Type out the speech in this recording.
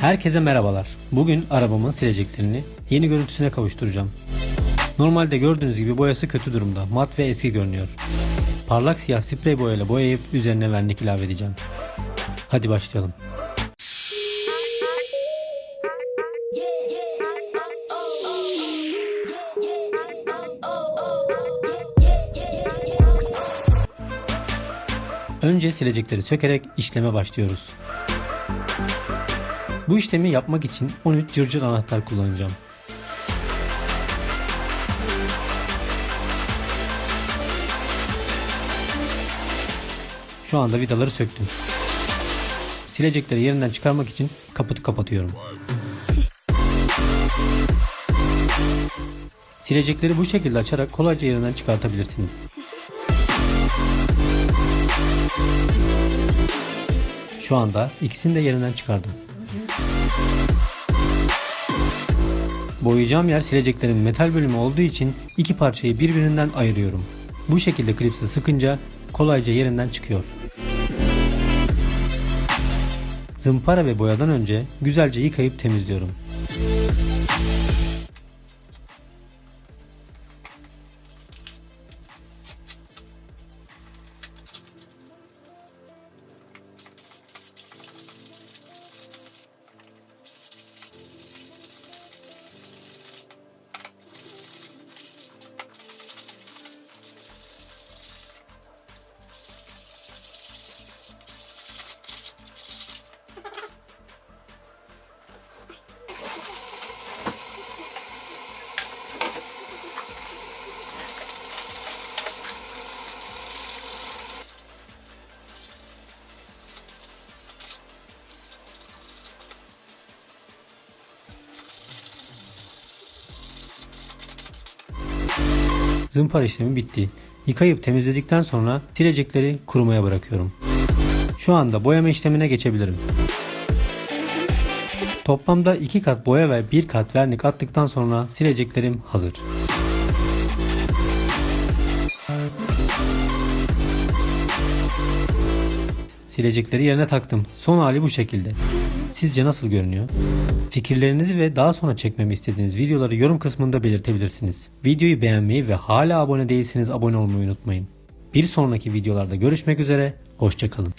Herkese merhabalar. Bugün arabamın sileceklerini yeni görüntüsüne kavuşturacağım. Normalde gördüğünüz gibi boyası kötü durumda. Mat ve eski görünüyor. Parlak siyah sprey boyayla boyayıp üzerine vernik ilave edeceğim. Hadi başlayalım. Önce silecekleri sökerek işleme başlıyoruz. Bu işlemi yapmak için 13 cırcır anahtar kullanacağım. Şu anda vidaları söktüm. Silecekleri yerinden çıkarmak için kaputu kapatıyorum. Silecekleri bu şekilde açarak kolayca yerinden çıkartabilirsiniz. Şu anda ikisini de yerinden çıkardım. Boyayacağım yer sileceklerin metal bölümü olduğu için iki parçayı birbirinden ayırıyorum. Bu şekilde klipsi sıkınca kolayca yerinden çıkıyor. Zımpara ve boyadan önce güzelce yıkayıp temizliyorum. Zımpara işlemi bitti. Yıkayıp temizledikten sonra silecekleri kurumaya bırakıyorum. Şu anda boyama işlemine geçebilirim. Toplamda 2 kat boya ve 1 kat vernik attıktan sonra sileceklerim hazır. Silecekleri yerine taktım. Son hali bu şekilde. Sizce nasıl görünüyor? Fikirlerinizi ve daha sonra çekmemi istediğiniz videoları yorum kısmında belirtebilirsiniz. Videoyu beğenmeyi ve hala abone değilseniz abone olmayı unutmayın. Bir sonraki videolarda görüşmek üzere, hoşçakalın.